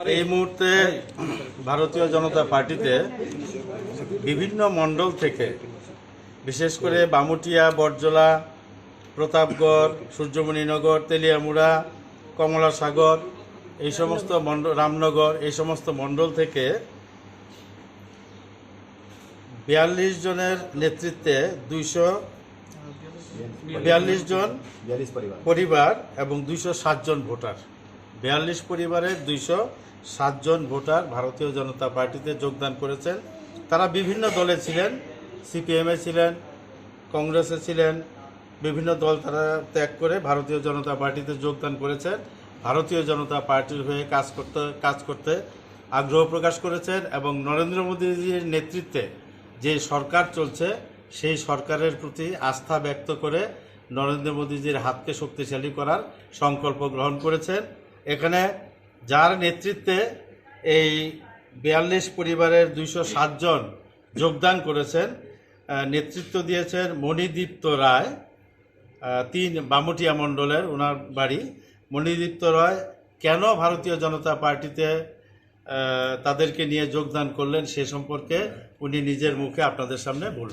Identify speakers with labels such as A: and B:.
A: এই মুহূর্তে ভারতীয় জনতা পার্টিতে বিভিন্ন মণ্ডল থেকে বিশেষ করে বামুটিয়া বরজলা প্রতাপগড় সূর্যমণিনগর তেলিয়ামুড়া কমলাসাগর এই সমস্ত মণ্ডল রামনগর এই সমস্ত মণ্ডল থেকে বিয়াল্লিশ জনের নেতৃত্বে দুইশো বিয়াল্লিশ জন
B: পরিবার।
A: পরিবার এবং দুইশো জন ভোটার। বিয়াল্লিশ পরিবারের দুইশো সাতজন ভোটার ভারতীয় জনতা পার্টিতে যোগদান করেছেন। তারা বিভিন্ন দলে ছিলেন, সিপিএমে ছিলেন, কংগ্রেসে ছিলেন, বিভিন্ন দল তারা ত্যাগ করে ভারতীয় জনতা পার্টিতে যোগদান করেছেন। ভারতীয় জনতা পার্টির হয়ে কাজ করতে কাজ করতে আগ্রহ প্রকাশ করেছেন এবং নরেন্দ্র মোদীজির নেতৃত্বে যে সরকার চলছে, সেই সরকারের প্রতি আস্থা ব্যক্ত করে নরেন্দ্র মোদীজির হাতকে শক্তিশালী করার সংকল্প গ্রহণ করেছেন। এখানে যার নেতৃত্বে এই বিয়াল্লিশ পরিবারের দুইশো সাতজন যোগদান করেছেন নেতৃত্ব দিয়েছেন মণিদীপ্ত রায় তিন বামুটিয়া মণ্ডলের ওনার বাড়ি। মণিদীপ্ত রায় কেন ভারতীয় জনতা পার্টিতে তাদেরকে নিয়ে যোগদান করলেন সে সম্পর্কে উনি নিজের মুখে আপনাদের সামনে বলবেন।